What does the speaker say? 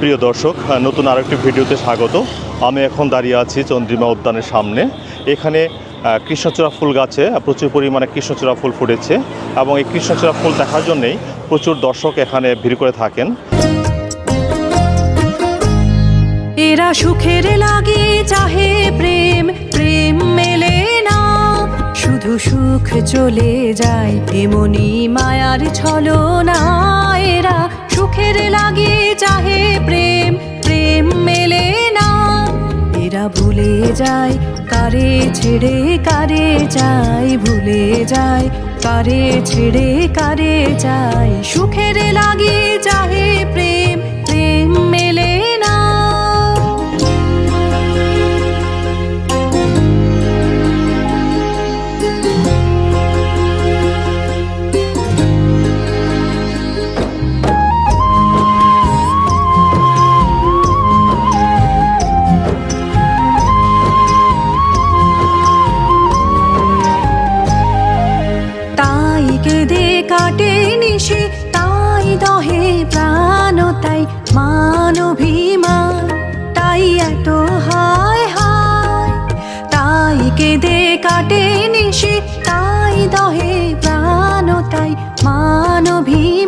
প্রিয় দর্শক নতুন আরেকটি ভিডিওতে স্বাগত। আমি এখন দাঁড়িয়ে আছি চন্দ্রিমা উদ্যানের সামনে। এখানে কৃষ্ণচূড়া ফুল গাছে প্রচুর পরিমাণে কৃষ্ণচূড়া ফুল ফুটেছে এবং এই কৃষ্ণচূড়া ফুল দেখার জন্যেই প্রচুর দর্শক এখানে ভিড় করে থাকেন। এরা সুখের লাগে, চাহে প্রেম প্রেম মেলে না। শুধু সুখ চলে যায় এমনি মায়ার ছলনা। এরা সুখের লাগে ভুলে যায়, কারে ছেড়ে কারে যায় ভুলে যায়, কারে ছেড়ে কারে যায় সুখের লাগে চাহে দহে প্রাণ, তাই মানভিমান তাই এত হায় হায়। তাই কেঁদে কাটে নিশি, তাই দহে প্রাণ, তাই মানভিমান